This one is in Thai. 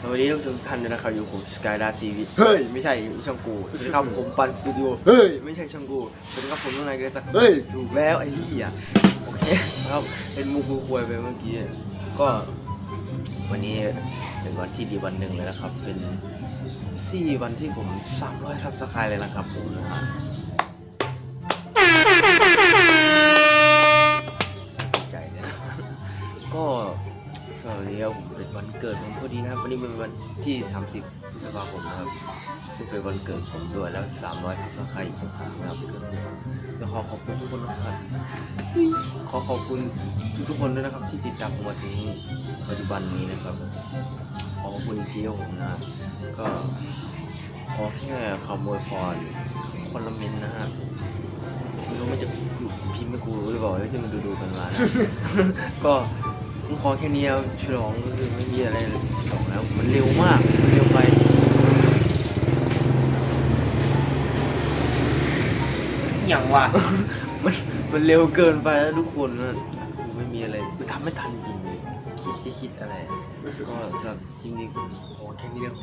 สวัสดีทุกท่านด้วยนะครับอยู่ผมสกายดาทีวีเฮ้ยไม่ใช่ช่องกูสวัสดีครับผมปันสตูดิโอเฮ้ยไม่ใช่ช่องกูสวัสดีครับผมน้องนายเกรซักเฮ้ยถูกแล้วไอ้เหี้ยโอเคครับเป็นมูกูควยไปเมื่อกี้ก็ วันนี้เป็นวันที่ดีวันหนึ่งเลยนะครับ เป็นที่วันที่ผม300ซับสไครต์เลยนะครับผมนะฮะดีใจเลยนะก็ สวัสดีครับผมเป็นวันเกิดผมพอดีนะครับวันนี้เป็นวันที่ 30พฤษภาคมนะครับ ซึ่งเป็นวันเกิดผมด้วยแล้ว 300ซับสไครต์อีกครนะครับเกิดผมแล้วขอขอบคุณทุกคนนะครับขอขอบคุณทุกๆคนด้วยนะครับ ที่ติดตามผมมาถึงปัจจุบันนี้นะครับ ขอขอบคุณอีกทีครับผมนะก็ขอแค่คำอวยพรคนละเมนต์นะฮะไม่รู้มันจะอยู่พิมพ์ไม่กูหรือเปล่าที่มันดูดูกันมานะก็ ผมขอแค่นี้ครับฉลองก็คือไม่มีอะไรเลยฉลองแล้ว มันเร็วมากมันเร็วไปอย่างวะมันมันเร็วเกินไปแล้วทุกคนนะไม่มีอะไรมันทำไม่ทันจริงเลยคิดจะคิดอะไร ก็สำหรับจริงๆขอแค่นี้เดียว